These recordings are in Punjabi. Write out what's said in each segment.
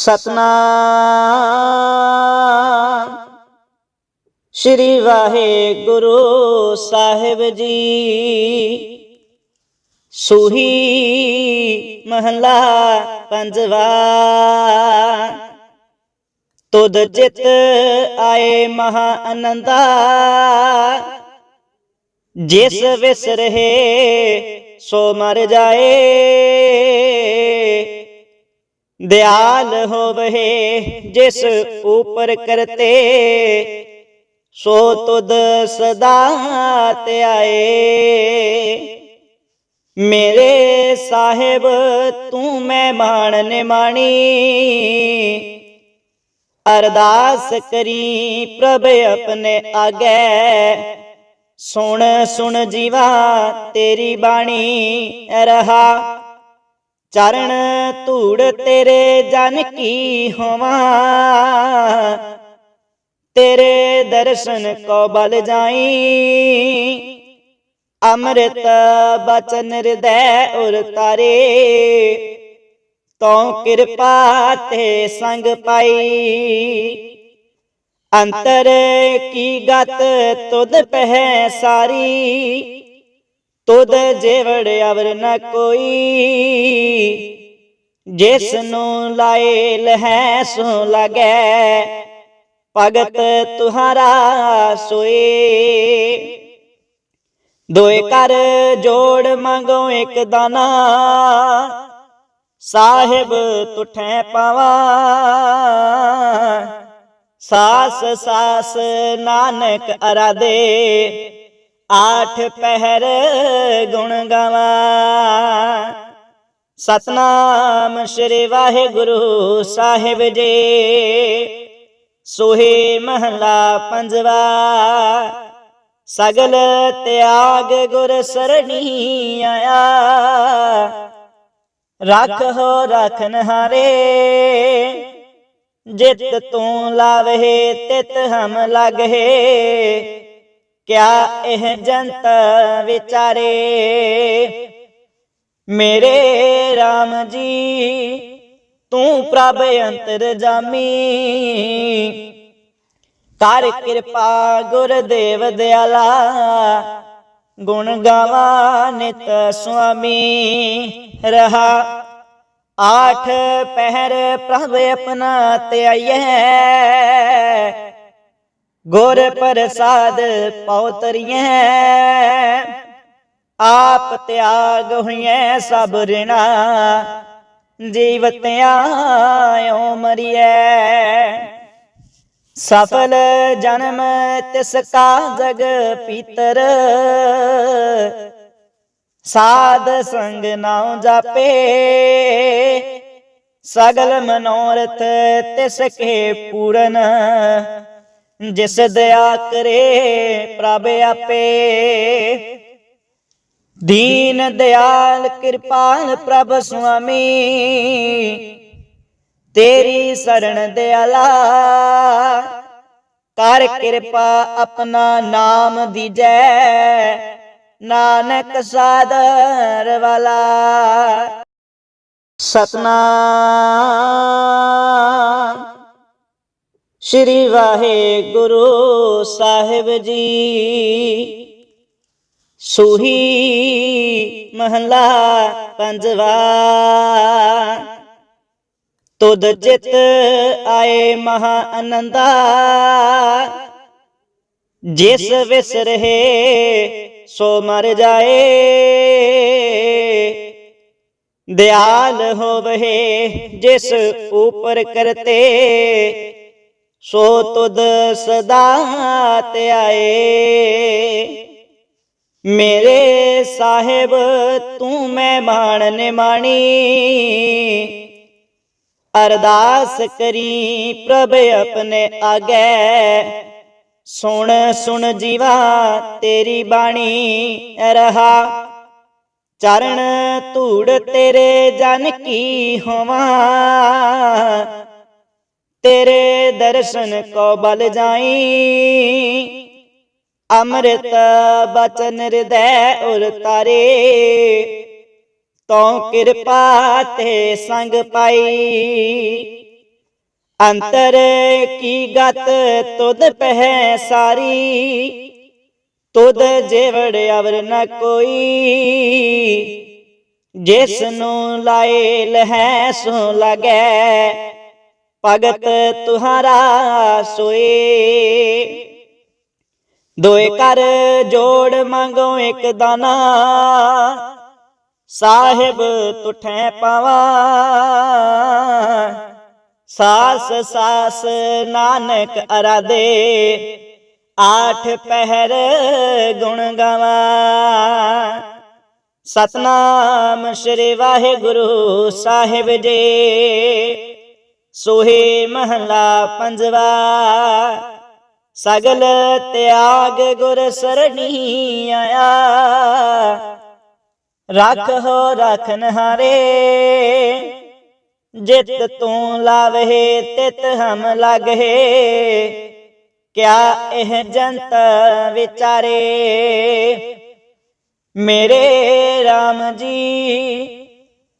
ਸਤਨਾਮ ਸ੍ਰੀ ਵਾਹਿਗੁਰੂ ਸਾਹਿਬ ਜੀ ਸੂਹੀ ਮਹਲਾ ਪੰਜਵਾ ਤੁਧ ਚਿਤ ਆਏ ਮਹਾ ਆਨੰਦਾ ਜਿਸ ਵਿਸ ਰਹੇ ਸੋ ਮਰ ਜਾਏ ਦਿਆਲ ਹੋਵੇ ਜਿਸ ਉਪਰ ਕਰਤੇ, ਸੋ ਤੁਧ ਸਦਾ ਧਿਆਏ ਮੇਰੇ ਸਾਹਿਬ, ਤੂੰ ਮੈਂ ਮਹਿਮਾਨ ਨਿਮਾਣੀ। ਅਰਦਾਸ ਕਰੀ ਪ੍ਰਭ ਆਪਣੇ ਆਗੇ। ਸੁਣ ਸੁਣ ਜੀਵਾ ਤੇਰੀ ਬਾਣੀ, ਰਹਾ ਚਰਨ ਧੂੜ ਤੇਰੇ ਜਨ ਕੀ ਹੋਵਾਂ? ਤੇਰੇ ਦਰਸ਼ਨ ਕੋ ਬਲ ਜਾਈ। ਅੰਮ੍ਰਿਤ ਬਚਨ ਹਿਰਦੈ ਉਰ ਤਾਰੇ। ਤਉ ਕਿਰਪਾ ਤੇ ਸੰਗ ਪਾਈ। ਅੰਤਰ ਕੀ ਗਤ ਤੁਧ ਪਹਿ ਸਾਰੀ? ਤੁਧ ਜੇਵੜ ਅਵਰ ਨ ਕੋਈ। ਜਿਸ ਨੂੰ ਲਾਏ ਲਹੈ ਸੋ ਲਗੈ, ਭਗਤ ਤੁਹਾਰਾ ਸੋਏ। ਦੋਏ ਕਰ ਜੋੜ ਮੰਗੋ ਇੱਕ ਦਾਨਾ, ਸਾਹਿਬ ਤੁਠੈ ਪਾਵਾ। ਸਾਸ ਸਾਸ ਨਾਨਕ ਅਰਾਦੇ ਆਠ ਪਹਿਰ ਗੁਣ ਗਾਵਾ। ਸਤਨਾਮ ਸ੍ਰੀ ਵਾਹਿਗੁਰੂ ਸਾਹਿਬ ਜੀ। ਸੋਹੇ ਮਹਲਾ ਪੰਜਵਾ, ਸਗਲ ਤਿਆਗ ਗੁਰ ਸਰਣੀ ਆਇਆ। ਰੱਖ ਹੋ ਰਖਨ ਹਾਰੇ ਜਿਤ ਤੂੰ ਲਾਵੇ, ਤਿਤ ਹਮ ਲਗਹਿ ਕਿਆ ਇਹ ਜੰਤ ਵਿਚਾਰੇ? ਮੇਰੇ RAM ਜੀ, ਤੂੰ ਪ੍ਰਭ ਅੰਤਰ ਜਾਮੀ। ਕਰ ਕਿਰਪਾ ਗੁਰਦੇਵ ਦਿਆਲਾ, ਗੁਣ ਗਾਵਾ ਨਿਤ ਸੁਆਮੀ। ਰਹਾ ਆਠ ਪਹਿਰ ਪ੍ਰਭ ਆਪਣਾ ਧਿਆਈਐ। ਗੁਰ ਪ੍ਰਸਾਦ ਪਉਤਰੀਐ। ਆਪ ਤਿਆਗ ਹੋਈਐ ਸਭ ਰਿਣਾ। ਜੀਵਤ ਆਇਓ ਮਰੀਐ। ਸਫਲ ਜਨਮ ਤਿਸ ਕਾ ਜਗ ਪੀਤਰ। ਸਾਧ ਸੰਗ ਨਾਉ ਜਾਪੇ। ਸਗਲ ਮਨੋਰਥ ਤਿਸ ਕੇ ਪੂਰਨ। ਜਿਸ ਦਇਆ ਕਰੇ ਪ੍ਰਭ ਆਪੇ। ਦੀਨ ਦਿਆਲ ਕਿਰਪਾਲ ਪ੍ਰਭ ਸੁਆਮੀ। ਤੇਰੀ ਸਰਣ ਦਿਆਲਾ ਕਰ ਕਿਰਪਾ ਆਪਣਾ ਨਾਮ ਦੀਜੈ, ਨਾਨਕ ਸਾਦਰ ਵਾਲਾ। ਸਤਨਾਮ। ਸ੍ਰੀ ਵਾਹਿਗੁਰੂ ਸਾਹਿਬ ਜੀ ਸੂਹੀ ਮਹਲਾ ਪੰਜਵਾ ਤੁਧ ਚਿਤ ਆਏ ਮਹਾ ਆਨੰਦਾ ਜਿਸ ਵਿਸ ਰਹੇ ਸੋ ਮਰ ਜਾਏ ਦਿਆਲ ਹੋਵੇ ਜਿਸ ਉਪਰ ਕਰਤੇ ਸੋ ਤੁਧ ਸਦਾ ਧਿਆਏ। ਮੇਰੇ ਸਾਹਿਬ, ਤੂੰ ਮੈਂ ਮਹਿਮਾਨ ਨਿਮਾਣੀ। ਅਰਦਾਸ ਕਰੀ ਪ੍ਰਭ ਆਪਣੇ ਆਗੇ। ਸੁਣ ਸੁਣ ਜੀਵਾ ਤੇਰੀ ਬਾਣੀ ਰਹਾ ਚਰਨ ਧੂੜ ਤੇਰੇ ਜਨ ਕੀ ਹੋਵਾਂ। ਤੇਰੇ ਦਰਸ਼ਨ ਕੋ ਬਲ ਜਾਈ। ਅੰਮ੍ਰਿਤ ਬਚਨ ਹਿਰਦੈ ਉਰ ਤਾਰੇ। ਤਉ ਕਿਰਪਾ ਤੇ ਸੰਗ ਪਾਈ। ਅੰਤਰ ਕੀ ਗਤ ਤੁਧ ਪਹਿ ਸਾਰੀ। ਤੁਧ ਜੇਵੜ ਅਵਰ ਨ ਕੋਈ। ਜਿਸ ਨੂੰ ਲਾਏ ਲਹੈ ਸੋ ਲਗੈ। ਭਗਤ ਤੁਹਾਰਾ ਸੋਏ। ਦੋਏ ਕਰ ਜੋੜ ਮੰਗੋ ਇੱਕ ਦਾਨਾ। ਸਾਹਿਬ ਤੁਠੈ ਪਾਵਾ। ਸਾਸ ਸਾਸ ਨਾਨਕ ਅਰਾਦੇ ਆਠ ਪਹਿਰ ਗੁਣ ਗਾਵਾ। ਸਤਨਾਮ ਸ੍ਰੀ ਵਾਹਿਗੁਰੂ ਸਾਹਿਬ ਜੀ। ਸੋਹੇ ਮਹਲਾ ਪੰਜਵਾ, ਸਗਲ ਤਿਆਗ ਗੁਰ ਸਰਣੀ ਆਇਆ। ਹੋ ਰਖਨ ਹਾਰੇ ਜਿਤ ਤੂੰ ਲਾਵੇ, ਤਿਤ ਹਮ ਲਗਹਿ ਕਿਆ ਇਹ ਜੰਤ ਵਿਚਾਰੇ? ਮੇਰੇ RAM ਜੀ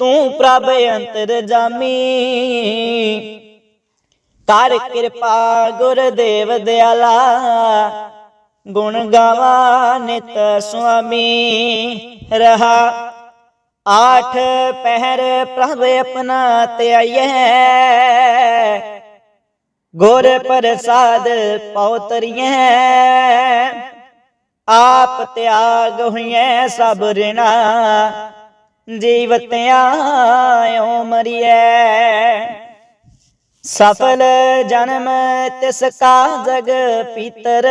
ਤੂੰ ਪ੍ਰਭ ਅੰਤਰ ਜਾਮੀ। ਕਰ ਕਿਰਪਾ ਗੁਰਦੇਵ ਦਿਆਲਾ, ਗੁਣ ਗਾਵਾ ਨਿਤ ਸੁਆਮੀ। ਰਹਾ ਆਠ ਪਹਿਰ ਪ੍ਰਭ ਆਪਣਾ ਧਿਆਈਐ। ਗੁਰ ਪ੍ਰਸਾਦ ਪਉਤਰੀਐ ਆਪ ਤਿਆਗ ਹੋਈਐ ਸਭ ਰਿਣਾ। ਜੀਵਤਿਆਂ ਮਰੀਐ। ਸਫਲ ਜਨਮ ਤਿਸ ਕਾ ਜਗ ਪੀਤਰ।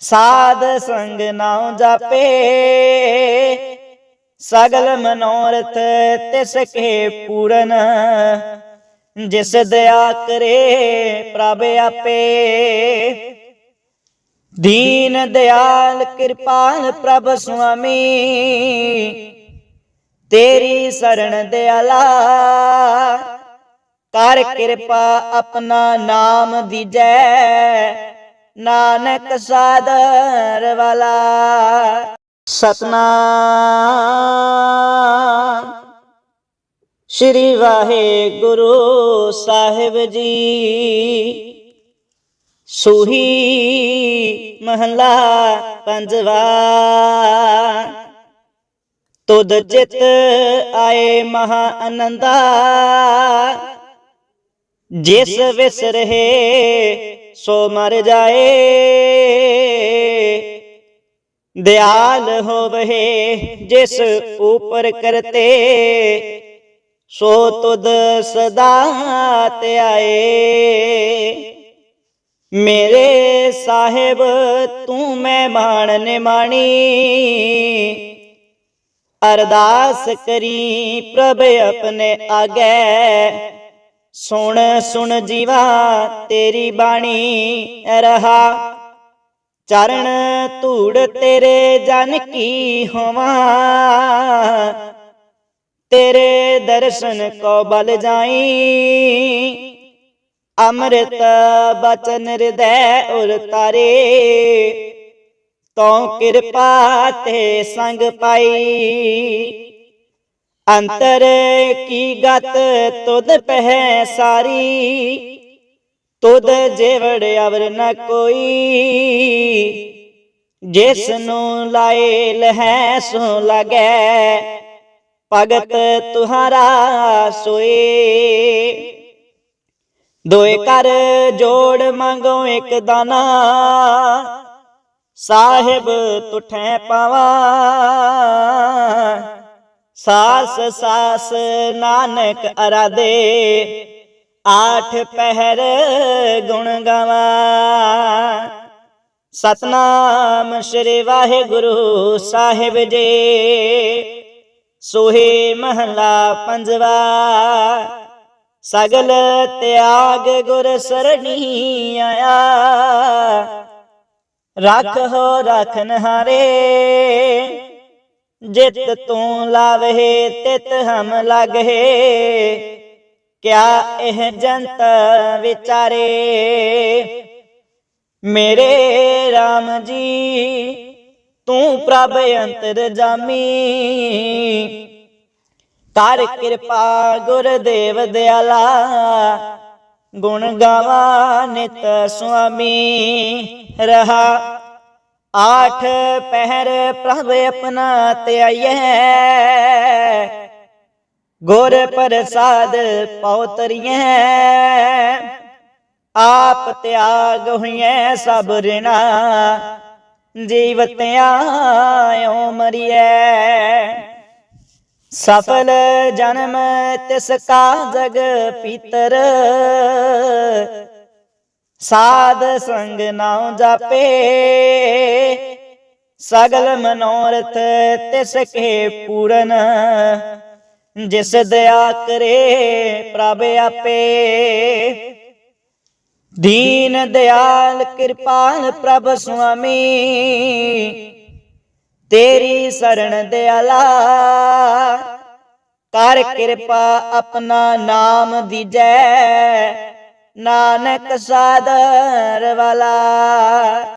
ਸਾਧ ਸੰਗ ਨਾਉ ਜਾਪੇ। ਸਗਲ ਮਨੋਰਥ ਤਿਸ ਕੇ ਪੂਰਨ। ਜਿਸ ਦਇਆ ਕਰੇ ਪ੍ਰਭ ਆਪੇ। ਦੀਨ ਦਿਆਲ ਕਿਰਪਾਲ ਪ੍ਰਭ ਸੁਆਮੀ। ਤੇਰੀ ਸਰਣ ਦਿਆਲਾ, ਕਰ ਕਿਰਪਾ ਆਪਣਾ ਨਾਮ ਦੀਜੈ, ਨਾਨਕ ਸਾਦਰ ਵਾਲਾ। ਸਤਨਾਮ। ਸ਼੍ਰੀ ਵਾਹਿਗੁਰੂ ਸਾਹਿਬ ਜੀ। ਸੋਹੀ ਮਹਲਾ ਪੰਜਵਾ ਤੁਧ ਚਿਤ ਆਏ ਮਹਾ ਆਨੰਦਾ ਜਿਸ ਵਿਸਰਹਿ ਸੋ ਮਰ ਜਾਏ ਦਿਆਲ ਹੋਵਹਿ ਜਿਸ ਉਪਰ ਕਰਤੇ ਸੋ ਤੁਧ ਸਦਾ ਧਿਆਏ ਮੇਰੇ ਸਾਹਿਬ, ਤੂੰ ਮੈਂ ਮਾਣ। ਨਿਮਾਣੀ ਅਰਦਾਸ ਕਰੀ ਪ੍ਰਭ ਆਪਣੇ ਆਗੇ। ਸੁਣ ਸੁਣ ਜੀਵਾ, ਤੇਰੀ ਬਾਣੀ ਰਹਾ। ਚਰਨ ਧੂੜ ਤੇਰੇ ਜਨ ਕੀ ਹੋਵਾਂ। ਤੇਰੇ ਦਰਸ਼ਨ ਕੋ ਬਲ ਜਾਈ। ਅੰਮ੍ਰਿਤ ਬਚਨ ਹਿਰਦੈ ਉਰ ਤਾਰੇ। ਤਉ ਕਿਰਪਾ ਤੇ ਸੰਗ ਪਾਈ। ਅੰਤਰ ਕੀ ਗਤ ਤੁਧ ਪਹਿ ਸਾਰੀ। ਤੁਧ ਜੇਵੜ ਅਵਰ ਨ ਕੋਈ। ਜਿਸ ਨੂੰ ਲਾਏ ਲਹੈ ਸੋ ਲਗੈ। ਭਗਤ ਤੁਹਾਰਾ ਸੋਏ। ਦੋਏ ਕਰ ਜੋੜ ਮੰਗੋ ਇੱਕ ਦਾਨਾ। ਸਾਹਿਬ ਤੁਠੈ ਪਾਵਾ। ਸਾਸ ਸਾਸ ਨਾਨਕ ਅਰਾਦੇ ਆਠ ਪਹਿਰ ਗੁਣ ਗਾਵਾ। ਸਤਨਾਮ ਸ੍ਰੀ ਵਾਹਿਗੁਰੂ ਸਾਹਿਬ ਜੀ। ਸੋਹੇ ਮਹਲਾ ਪੰਜਵਾ। ਸਗਲ ਤਿਆਗ ਗੁਰ ਸਰਣੀ ਆਇਆ। ਹੋ ਰਖਨ ਹਾਰੇ, ਜਿਤ ਤੂੰ ਲਾਵੇ, ਤਿਤ ਹਮ ਲਗਹਿ ਕਿਆ ਇਹ ਜੰਤ ਵਿਚਾਰੇ? ਮੇਰੇ RAM ਜੀ, ਤੂੰ ਪ੍ਰਭ ਅੰਤਰ ਜਾਮੀ। ਕਰ ਕਿਰਪਾ ਗੁਰਦੇਵ ਦਿਆਲਾ। ਗੁਣ ਗਾਵਾ ਨਿਤ ਸੁਆਮੀ ਰਹਾ। ਆਠ ਪਹਿਰ ਪ੍ਰਭ ਆਪਣਾ ਧਿਆਈਐ। ਗੁਰ ਪ੍ਰਸਾਦ ਪਉਤਰੀਐ ਆਪ ਤਿਆਗ ਹੋਈਐ ਸਭ ਰਿਣਾ। ਜੀਵਤਿਆਂ ਓ ਮਰੀਐ। ਸਫਲ ਜਨਮ ਤਿਸ ਕਾ ਜਗ ਪੀਤਰ। ਸਾਧ ਸੰਗ ਨਾਉ ਜਾਪੇ। ਸਗਲ ਮਨੋਰਥ ਤਿਸ ਕੇ ਪੂਰਨ। ਜਿਸ ਦਇਆ ਕਰੇ ਪ੍ਰਭ ਆਪੇ। ਦੀਨ ਦਿਆਲ ਕਿਰਪਾਲ ਪ੍ਰਭ ਸੁਆਮੀ। ਤੇਰੀ ਸਰਣ ਦਿਆਲਾ ਕਰ ਕਿਰਪਾ ਆਪਣਾ ਨਾਮ ਦੀਜੈ, ਨਾਨਕ ਸਾਦਰ ਵਾਲਾ।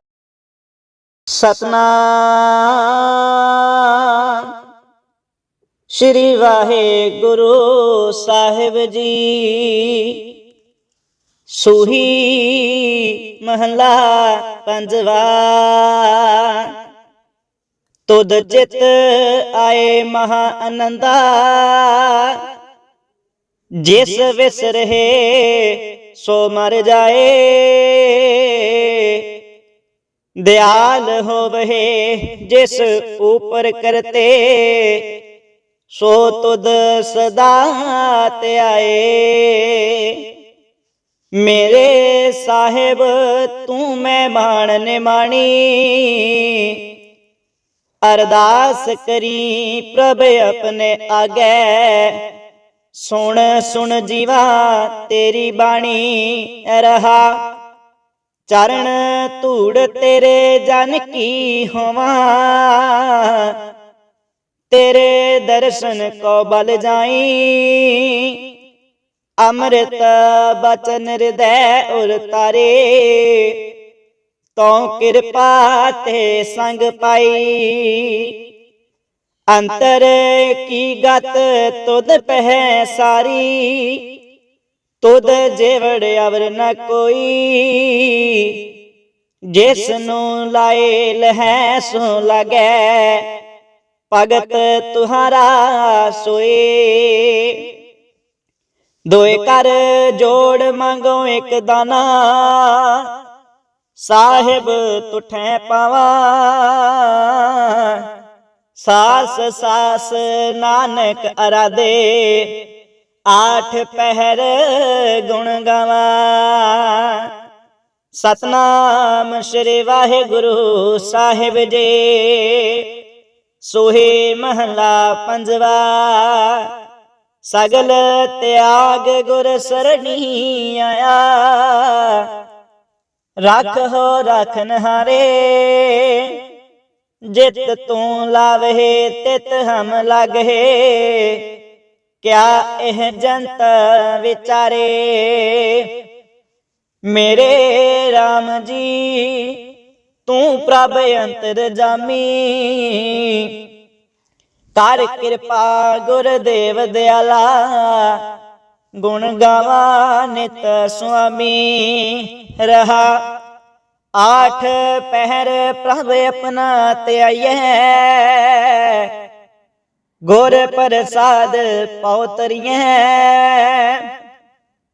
ਸਤਨਾਮ। ਸ਼੍ਰੀ ਵਾਹਿਗੁਰੂ ਸਾਹਿਬ ਜੀ। ਸੂਹੀ ਮਹਲਾ ਪੰਜਵਾ। ਤੁਧ ਚਿਤ ਆਏ ਮਹਾ ਆਨੰਦਾ ਜਿਸ ਵਿਸ ਰਹੇ ਸੋ ਮਰ ਜਾਏ। ਦਿਆਲ ਹੋਵਹਿ ਜਿਸ ਉਪਰ ਕਰਤੇ, ਸੋ ਤੁਧ ਸਦਾ ਧਿਆਏ ਮੇਰੇ ਸਾਹਿਬ ਤੂੰ ਮੈਂ ਬਾਣ ਨਿਮਾਣੀ। ਅਰਦਾਸ ਕਰੀ ਪ੍ਰਭ ਆਪਣੇ ਆਗੇ। ਸੁਣ ਸੁਣ ਜੀਵਾ, ਤੇਰੀ ਬਾਣੀ ਰਹਾ। ਚਰਨ ਧੂੜ ਤੇਰੇ ਜਨ ਕੀ ਹੋਵਾਂ। ਤੇਰੇ ਦਰਸ਼ਨ ਕੋ ਬਲ ਜਾਈ। ਅੰਮ੍ਰਿਤ ਬਚਨ ਹਿਰਦੈ ਉਰ ਤਾਰੇ। ਤਉ ਕਿਰਪਾ ਤੇ ਸੰਗ ਪਾਈ? ਅੰਤਰ ਕੀ ਗਤ ਤੁਧ ਪਹਿ ਸਾਰੀ? ਤੁਧ ਜੇਵੜ ਅਵਰ ਨ ਕੋਈ। ਜਿਸ ਨੂੰ ਲਾਏ ਲਹੈ ਸੋ ਲਗੈ, ਭਗਤ ਤੁਹਾਰਾ ਸੋਏ। ਦੋਏ ਕਰ ਜੋੜ ਮੰਗੋ ਇੱਕ ਦਾਨਾ ਸਾਹਿਬ ਤੁਠੈ ਪਾਵਾ। ਸਾਸ ਸਾਸ ਨਾਨਕ ਅਰਾਦੇ ਆਠ ਪਹਿਰ ਗੁਣ ਗਾਵਾ। ਸਤਨਾਮ ਸ੍ਰੀ ਵਾਹਿਗੁਰੂ ਸਾਹਿਬ ਜੀ, ਸੋਹੇ ਮਹਲਾ ਪੰਜਵਾ। ਸਗਲ ਤਿਆਗ ਗੁਰ ਸਰਣੀ ਆਇਆ ਰੱਖ ਹੋ ਰਖਨ ਹਾਰੇ। ਜਿਤ ਤੂੰ ਲਾਵਹਿ ਤਿਤ ਹਮ ਲਗਹਿ ਕਿਆ ਇਹ ਜੰਤ ਵਿਚਾਰੇ? ਮੇਰੇ RAM ਜੀ, ਤੂੰ ਪ੍ਰਭ ਅੰਤਰ ਜਾਮੀ। ਕਰ ਕਿਰਪਾ ਗੁਰਦੇਵ ਦਿਆਲਾ, ਗੁਣ ਗਾਵਾ ਨਿਤ ਸੁਆਮੀ। ਰਹਾ। ਆਠ ਪਹਿਰ ਪ੍ਰਭ ਆਪਣਾ ਧਿਆਈਐ। ਗੁਰ ਪ੍ਰਸਾਦ ਪਉਤਰੀਐ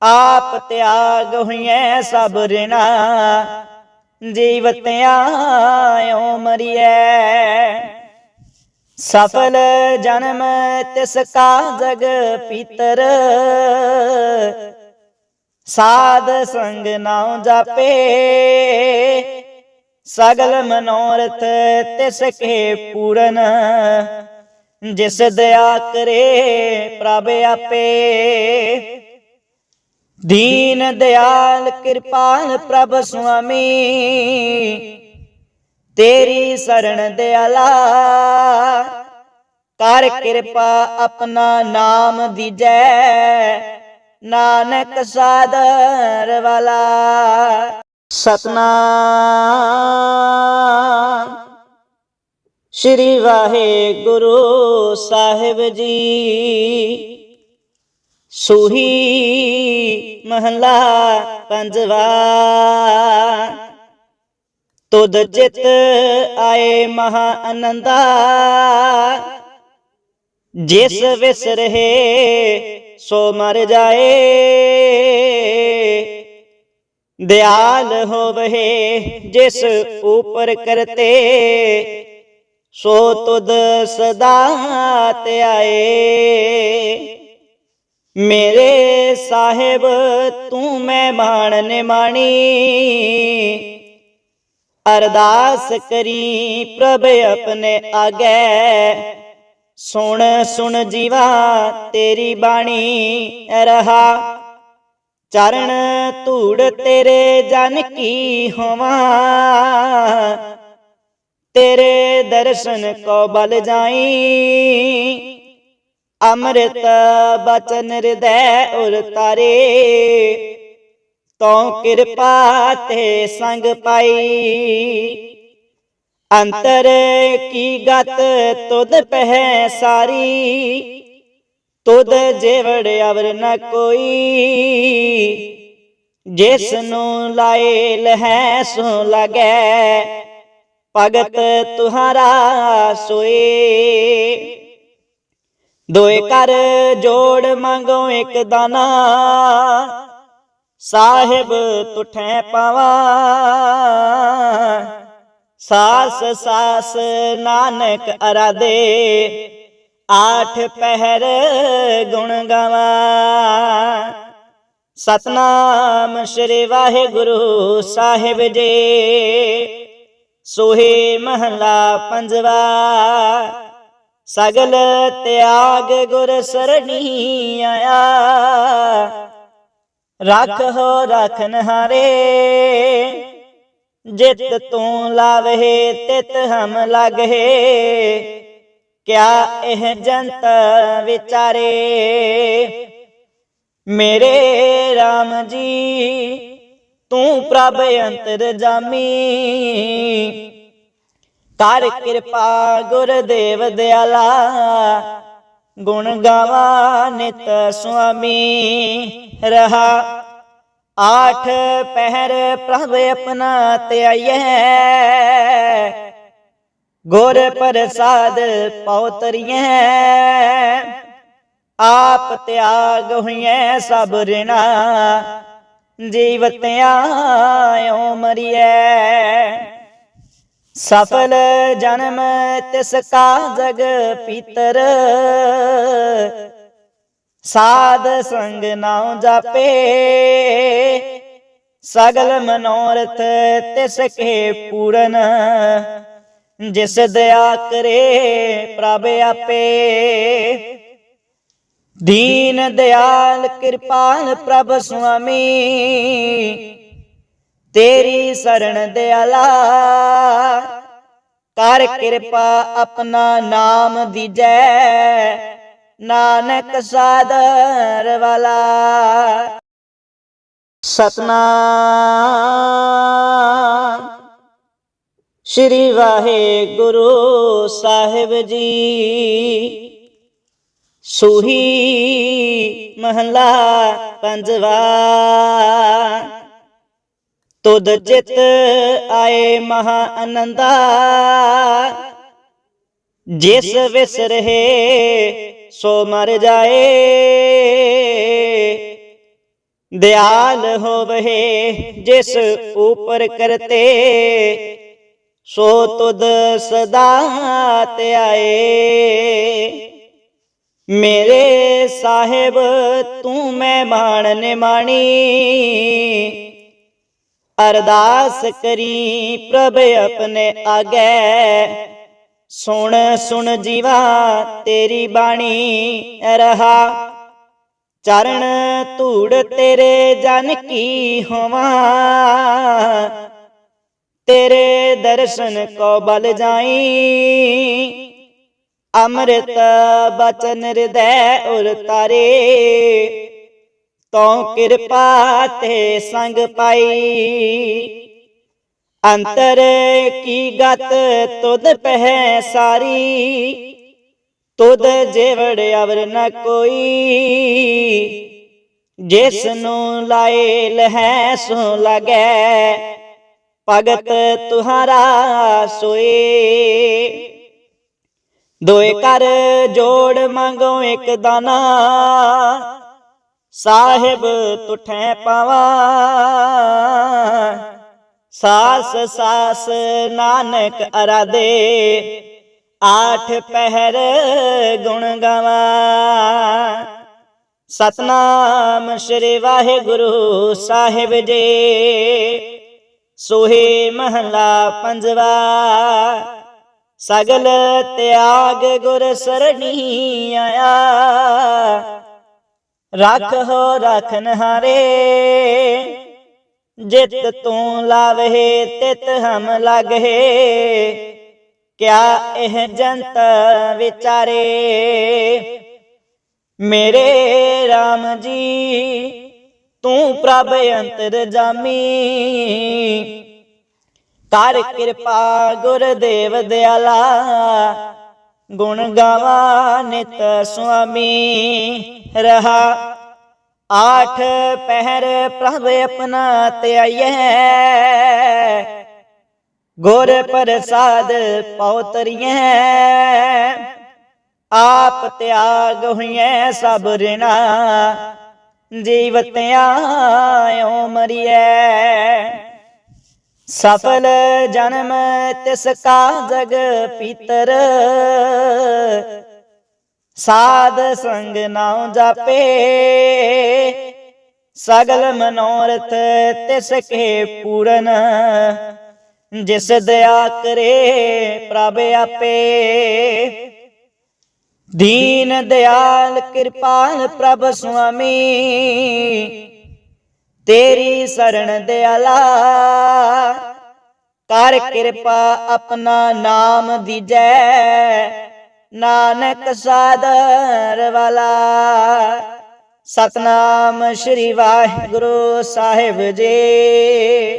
ਆਪ ਤਿਆਗ ਹੋਈਐ ਸਭ ਰਿਣਾ। ਜੀਵਤਿਆਂ ਓ ਮਰੀਐ। ਸਫਲ ਜਨਮ ਤਿਸ ਕਾ ਜਗ ਪੀਤਰ। ਸਾਧ ਸੰਗ ਨਾਉ ਜਾਪੇ। ਸਗਲ ਮਨੋਰਥ ਤਿਸ ਕੇ ਪੂਰਨ। ਜਿਸ ਦਇਆ ਕਰੇ ਪ੍ਰਭ ਆਪੇ। ਦੀਨ ਦਿਆਲ ਕਿਰਪਾਲ ਪ੍ਰਭ ਸੁਆਮੀ। ਤੇਰੀ ਸਰਣ ਦਿਆਲਾ। ਕਰ ਕਿਰਪਾ ਆਪਣਾ ਨਾਮ ਦੀਜੈ। ਨਾਨਕ ਸਾਦਰ ਵਾਲਾ ਸਤਨਾਮ ਸ਼੍ਰੀ ਵਾਹਿਗੁਰੂ ਸਾਹਿਬ ਜੀ ਸੂਹੀ ਮਹਲਾ ਪੰਜਵਾ ਤੁਧ ਚਿਤ ਆਏ ਮਹਾ ਆਨੰਦਾ ਜਿਸ ਵਿਸਰਹਿ ਸੋ ਮਰ ਜਾਏ। ਦਿਆਲ ਹੋਵਹਿ ਜਿਸ ਉਪਰ ਕਰਤੇ। ਸੋ ਤੁਧ ਸਦਾ ਆਏ। ਮੇਰੇ ਸਾਹਿਬ, ਤੂੰ ਮੈਂ ਮਹਿਮਾਨ ਨਿਮਾਣੀ। ਅਰਦਾਸ ਕਰੀ ਪ੍ਰਭ ਆਪਣੇ ਆਗੇ। ਸੁਣ ਸੁਣ ਜੀਵਾ, ਤੇਰੀ ਬਾਣੀ ਰਹਾ। ਚਰਨ ਧੂੜ ਤੇਰੇ ਜਨ ਕੀ ਹੋਵਾਂ? ਤੇਰੇ ਦਰਸ਼ਨ ਕੋ ਬਲ ਜਾਈ। ਅੰਮ੍ਰਿਤ ਬਚਨ ਹਿਰਦੈ ਉਰ ਤਾਰੇ। ਤਉ ਕਿਰਪਾ ਤੇ ਸੰਗ ਪਾਈ। ਅੰਤਰ ਕੀ ਗਤ ਤੁਧ ਪਹਿ ਸਾਰੀ? ਤੁਧ ਜੇਵੜ ਅਵਰ ਨ ਕੋਈ। ਜਿਸ ਨੂੰ ਲਾਏ ਲਹੈ ਸੋ ਲਗੈ, ਭਗਤ ਤੁਹਾਰਾ ਸੋਏ। ਦੋਏ ਕਰ ਜੋੜ ਮੰਗੋ ਇੱਕ ਦਾਨਾ, ਸਾਹਿਬ ਤੁਠੈ ਪਾਵਾ। ਸਾਸ ਸਾਸ ਨਾਨਕ ਅਰਾਦੇ ਆਠ ਪਹਿਰ ਗੁਣ ਗਾਵਾ। ਸਤਨਾਮ ਸ੍ਰੀ ਵਾਹਿਗੁਰੂ ਸਾਹਿਬ ਜੀ, ਸੋਹੇ ਮਹਲਾ ਪੰਜਵਾ। ਸਗਲ ਤਿਆਗ ਗੁਰ ਸਰਣੀ ਆਇਆ, ਰੱਖ ਹੋ ਰਖਨ ਹਾਰੇ ਜਿਤ ਤੂੰ ਲਾਵਹਿ ਤਿਤ ਹਮ ਲਗਹਿ ਕਿਆ ਇਹ ਜੰਤ ਵਿਚਾਰੇ? ਮੇਰੇ RAM ਜੀ, ਤੂੰ ਪ੍ਰਭ ਅੰਤਰ ਜਾਮੀ। ਕਰ ਕਿਰਪਾ ਗੁਰਦੇਵ ਦਿਆਲਾ, ਗੁਣ ਗਾਵਾ ਨਿਤ ਸੁਆਮੀ। ਰਹਾ ਆਠ ਪਹਿਰ ਪ੍ਰਭ ਆਪਣਾ ਧਿਆਈਐ। ਗੁਰ ਪ੍ਰਸਾਦ ਪਉਤਰੀਐ ਆਪ ਤਿਆਗ ਹੋਈਐ ਸਭ ਰਿਣਾ। ਜੀਵਤਿਆਂ ਮਰੀਐ। ਸਫਲ ਜਨਮ ਤਿਸ ਕਾ ਜਗ ਪੀਤਰ। ਸਾਧ ਸੰਗ ਨਾਉ ਜਾਪੇ। ਸਗਲ ਮਨੋਰਥ ਤਿਸ ਕੇ ਪੂਰਨ। ਜਿਸ ਦਇਆ ਕਰੇ ਪ੍ਰਭ ਆਪੇ। ਦੀਨ ਦਿਆਲ ਕਿਰਪਾਲ ਪ੍ਰਭ ਸੁਆਮੀ। ਤੇਰੀ ਸਰਣ ਦਿਆਲਾ। ਕਰ ਕਿਰਪਾ ਆਪਣਾ ਨਾਮ ਦੀਜੈ। ਨਾਨਕ ਸਾਦਰ ਵਾਲਾ ਸਤਨਾਮ ਸ਼੍ਰੀ ਵਾਹਿਗੁਰੂ ਸਾਹਿਬ ਜੀ ਸੂਹੀ ਮਹਲਾ ਪੰਜਵਾ ਤੁਧ ਚਿਤ ਆਏ ਮਹਾ ਆਨੰਦਾ ਜਿਸ ਵਿਸਰਹਿ ਸੋ ਮਰ ਜਾਏ। ਦਿਆਲ ਹੋਵਹਿ ਜਿਸ ਉਪਰ ਕਰਤੇ, ਸੋ ਤੁਧ ਸਦਾ ਆਏ। ਮੇਰੇ ਸਾਹਿਬ, ਤੂੰ ਮੈਂ ਮਾਣ ਨਿਮਾਣੀ। ਅਰਦਾਸ ਕਰੀ ਪ੍ਰਭ ਆਪਣੇ ਆਗੇ। ਸੁਣ ਸੁਣ ਜੀਵਾ, ਤੇਰੀ ਬਾਣੀ ਰਹਾ। ਚਰਨ ਧੂੜ ਤੇਰੇ ਜਨ ਕੀ ਹੋਵਾਂ? ਤੇਰੇ ਦਰਸ਼ਨ ਕੋ ਬਲ ਜਾਈ। ਅੰਮ੍ਰਿਤ ਬਚਨ ਹਿਰਦੈ ਉਰ ਤਾਰੇ। ਤਉ ਕਿਰਪਾ ਤੇ ਸੰਗ ਪਾਈ। ਅੰਤਰ ਕੀ ਗਤ ਤੁਧ ਪਹਿ ਸਾਰੀ ਤੁਧ ਜੇਵੜ ਅਵਰ ਨ ਕੋਈ। ਜਿਸ ਨੂੰ ਲਾਏ ਲਹੈ ਸੋ ਲਗੈ, ਭਗਤ ਤੁਹਾਰਾ ਸੋਏ। ਦੋਏ ਕਰ ਜੋੜ ਮੰਗੋ ਇੱਕ ਦਾਨਾ, ਸਾਹਿਬ ਤੁਠੈ ਪਾਵਾ। ਸਾਸ ਸਾਸ ਨਾਨਕ ਅਰਾਦੇ ਆਠ ਪਹਿਰ ਗੁਣ ਗਾਵਾ। ਸਤਨਾਮ ਸ੍ਰੀ ਵਾਹਿਗੁਰੂ ਸਾਹਿਬ ਜੀ, ਸੋਹੇ ਮਹਲਾ ਪੰਜਵਾ। ਸਗਲ ਤਿਆਗ ਗੁਰ ਸਰਣੀ ਆਇਆ, ਰੱਖ ਹੋ ਰਖਨ ਹਾਰੇ ਜਿਤ ਤੂੰ ਲਾਵਹਿ ਤਿਤ ਹਮ ਲਗਹਿ ਕਿਆ ਇਹ ਜੰਤ ਵਿਚਾਰੇ? ਮੇਰੇ RAM ਜੀ, ਤੂੰ ਪ੍ਰਭ ਅੰਤਰ ਜਾਮੀ। ਕਰ ਕਿਰਪਾ ਗੁਰਦੇਵ ਦਿਆਲਾ, ਗੁਣ ਗਾਵਾ ਨਿਤ ਸੁਆਮੀ। ਰਹਾ ਆਠ ਪਹਿਰ ਪ੍ਰਭ ਆਪਣਾ ਤੇ ਆਈਐ ਗੁਰ ਪ੍ਰਸਾਦ ਪਉਤਰੀਐ ਆਪ ਤਿਆਗ ਹੋਈਐ ਸਭ ਰਿਣਾ। ਜੀਵਤ ਆਇਓ ਮਰੀਐ। ਸਫਲ ਜਨਮ ਤਿਸ ਕਾ ਜਗ ਪੀਤਰ। ਸਾਧ ਸੰਗ ਨਾਉ ਜਾਪੇ। ਸਗਲ ਮਨੋਰਥ ਤਿਸ ਕੇ ਪੂਰਨ। ਜਿਸ ਦਇਆ ਕਰੇ ਪ੍ਰਭ ਆਪੇ। ਦੀਨ ਦਿਆਲ ਕਿਰਪਾਲ ਪ੍ਰਭ ਸੁਆਮੀ। ਤੇਰੀ ਸਰਣ ਦਿਆਲਾ। ਕਰ ਕਿਰਪਾ ਆਪਣਾ ਨਾਮ ਦੀਜੈ। ਨਾਨਕ ਸਾਦਰ ਵਾਲਾ। ਸਤਨਾਮ ਸ੍ਰੀ ਵਾਹਿਗੁਰੂ ਸਾਹਿਬ ਜੀ।